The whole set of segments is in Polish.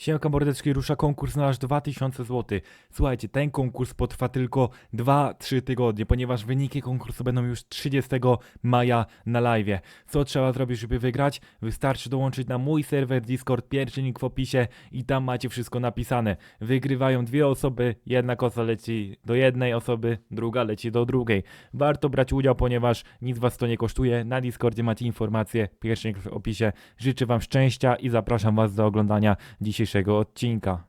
Siemka mordeczki, rusza konkurs na aż 2000 zł. Słuchajcie, ten konkurs potrwa tylko 2-3 tygodnie, ponieważ wyniki konkursu będą już 30 maja na live. Co trzeba zrobić, żeby wygrać? Wystarczy dołączyć na mój serwer Discord, pierwszy link w opisie i tam macie wszystko napisane. Wygrywają dwie osoby, jedna kosa leci do jednej osoby, druga leci do drugiej. Warto brać udział, ponieważ nic was to nie kosztuje. Na Discordzie macie informacje, pierwszy link w opisie. Życzę wam szczęścia i zapraszam was do oglądania dzisiejszego odcinka.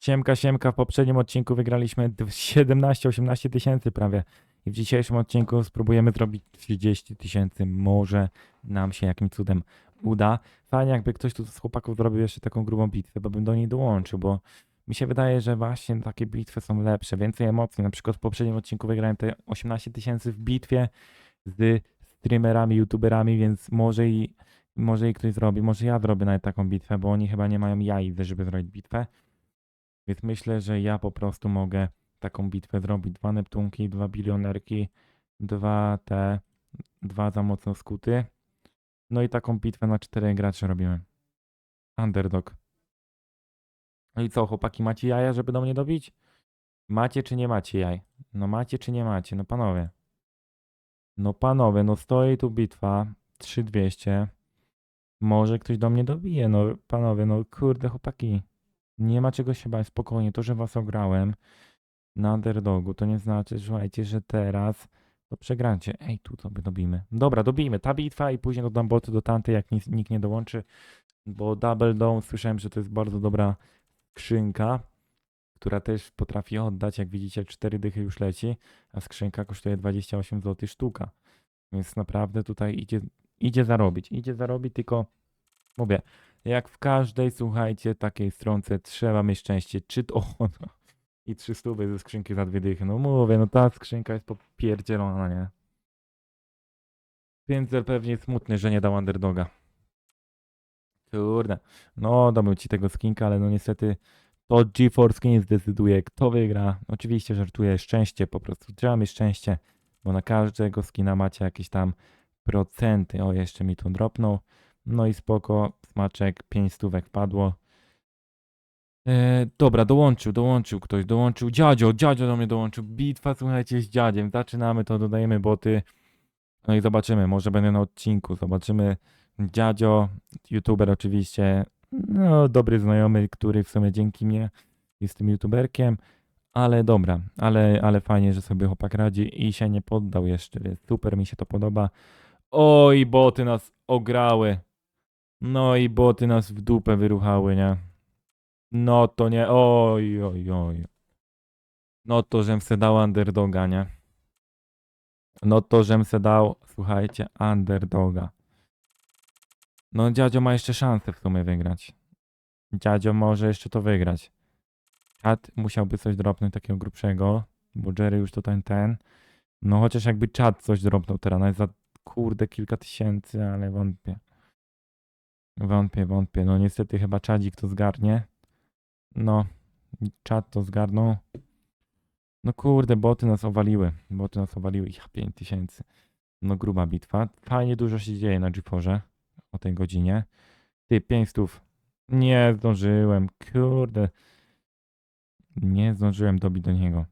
Siemka, siemka, w poprzednim odcinku wygraliśmy 17-18 tysięcy prawie. I w dzisiejszym odcinku spróbujemy zrobić 30 tysięcy. Może nam się jakimś cudem uda. Fajnie jakby ktoś tu z chłopaków zrobił jeszcze taką grubą bitwę, bo bym do niej dołączył, bo mi się wydaje, że właśnie takie bitwy są lepsze, więcej emocji. Na przykład w poprzednim odcinku wygrałem te 18 tysięcy w bitwie z streamerami, youtuberami, więc może i może i ktoś zrobi, może ja zrobię nawet taką bitwę, bo oni chyba nie mają jaj, żeby zrobić bitwę. Więc myślę, że ja po prostu mogę taką bitwę zrobić. Dwa Neptunki, dwa bilionerki, dwa te, dwa za mocno skuty. No i taką bitwę na cztery graczy robimy. Underdog. No i co, chłopaki, macie jaja, żeby do mnie dobić? Macie czy nie macie jaj? No macie czy nie macie? No panowie. No panowie, no stoi tu bitwa. 3200. Może ktoś do mnie dobije, no panowie, no kurde chłopaki. Nie ma czego się bać, spokojnie. To, że was ograłem na underdogu, to nie znaczy, słuchajcie, że teraz to przegracie. Ej, tu sobie dobijmy. Dobra, dobijmy. Ta bitwa i później dodam boty do tamtej, jak nic, nikt nie dołączy, bo Double Dome słyszałem, że to jest bardzo dobra skrzynka, która też potrafi oddać. Jak widzicie, 4 dychy już leci, a skrzynka kosztuje 28 zł sztuka. Więc naprawdę tutaj idzie, idzie zarobić. Idzie zarobić, tylko mówię, jak w każdej, słuchajcie, takiej stronce trzeba mieć szczęście. Czy to no. i 300 ze skrzynki za dwie dychy. No mówię, no ta skrzynka jest popierdzielona, nie? Więc pewnie smutny, że nie dał underdoga. Kurde. No, dałbym ci tego skinka, ale no niestety to GeForce Skin zdecyduje, kto wygra. Oczywiście żartuję, szczęście po prostu. Trzeba mieć szczęście, bo na każdego skina macie jakieś tam procenty. O, jeszcze mi tu dropnął. No i spoko, smaczek, 5 stówek wpadło. E, dobra, dołączył, dołączył ktoś, dołączył dziadzio, dziadzio do mnie dołączył. Bitwa, słuchajcie, z dziadziem. Zaczynamy to, dodajemy boty. No i zobaczymy, może będę na odcinku. Zobaczymy. Dziadzio, youtuber oczywiście, no dobry znajomy, który w sumie dzięki mnie jest tym youtuberkiem. Ale dobra, ale, ale fajnie, że sobie chłopak radzi i się nie poddał jeszcze, super mi się to podoba. Oj, boty nas ograły. No i boty nas w dupę wyruchały, nie? No to nie, oj, oj, oj. No to, żem se dał underdoga, nie? No to, żem se dał, słuchajcie, underdoga. No dziadzio ma jeszcze szansę w sumie wygrać. Dziadzio może jeszcze to wygrać. Czat musiałby coś dropnąć takiego grubszego, bo Jerry już to ten. No chociaż jakby czat coś dropnął teraz, nawet za kurde kilka tysięcy, ale wątpię. Wątpię, wątpię. No niestety chyba czadzik to zgarnie. No, czat to zgarnął. No kurde, boty nas owaliły. Boty nas owaliły. Ja 5 tysięcy. No gruba bitwa. Fajnie dużo się dzieje na GeForce o tej godzinie. Ty, 500. Nie zdążyłem. Kurde. Nie zdążyłem dobić do niego.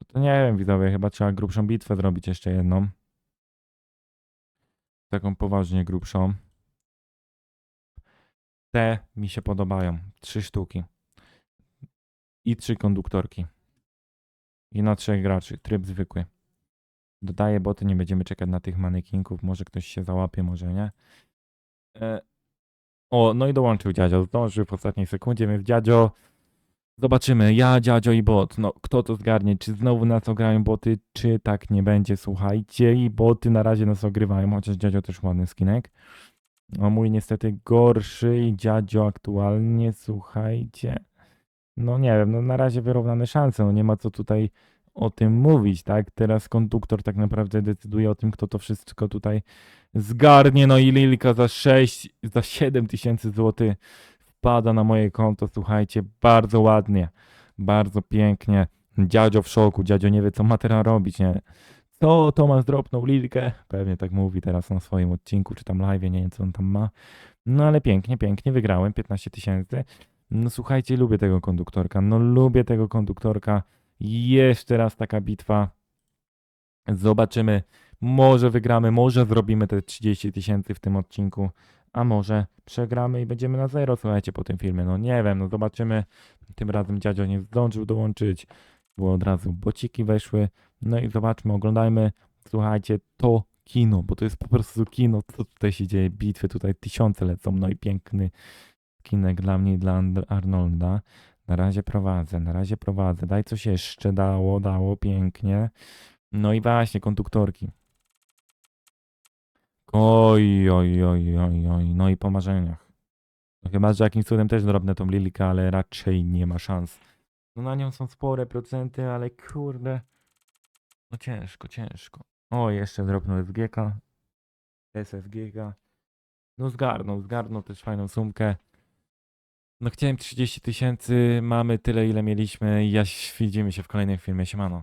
No to nie wiem, widzowie, chyba trzeba grubszą bitwę zrobić jeszcze jedną. Taką poważnie grubszą. Te mi się podobają. Trzy sztuki. I trzy konduktorki. I na trzech graczy. Tryb zwykły. Dodaję boty, nie będziemy czekać na tych manekinków. Może ktoś się załapie, może nie. E... O, no i dołączył dziadzio. Zdążył w ostatniej sekundzie, więc dziadzio. Zobaczymy. Ja, dziadzio i bot. No, kto to zgarnie? Czy znowu nas ograją boty, czy tak nie będzie? Słuchajcie. I boty na razie nas ogrywają, chociaż dziadzio też ładny skinek. A mój niestety gorszy i dziadzio aktualnie, słuchajcie. no nie wiem, no na razie wyrównane szanse, no nie ma co tutaj o tym mówić, tak? Teraz konduktor tak naprawdę decyduje o tym, kto to wszystko tutaj zgarnie, no i Lilka za 6, za 7 tysięcy złotych wpada na moje konto, słuchajcie, bardzo ładnie, bardzo pięknie. Dziadzio w szoku, dziadzio nie wie, co ma teraz robić, nie? Co Tomasz dropnął Lilkę? Pewnie tak mówi teraz na swoim odcinku, czy tam live, nie wiem, co on tam ma. No ale pięknie, pięknie, wygrałem 15 tysięcy. No słuchajcie, lubię tego konduktorka, no lubię tego konduktorka. Jeszcze raz taka bitwa. Zobaczymy, może wygramy, może zrobimy te 30 tysięcy w tym odcinku, a może przegramy i będziemy na zero, słuchajcie, po tym filmie. No nie wiem, no zobaczymy. Tym razem dziadzio nie zdążył dołączyć, bo od razu bociki weszły. No i zobaczmy, oglądajmy, słuchajcie, to kino, bo to jest po prostu kino, co tutaj się dzieje, bitwy tutaj tysiące lecą, no i piękny kinek dla mnie i dla Arnolda. Na razie prowadzę, na razie prowadzę. Daj coś jeszcze, dało, dało, pięknie. No i właśnie, konduktorki. Oj, oj, oj, oj, oj, no i po marzeniach. No chyba, że jakimś cudem też drobnę tą Lilikę, ale raczej nie ma szans. No na nią są spore procenty, ale kurde. No ciężko, ciężko. O, jeszcze drobną SGK. SSGK. No zgarnął, zgarnął też fajną sumkę. No chciałem 30 tysięcy, mamy tyle ile mieliśmy. Ja widzimy się w kolejnym filmie, siemano.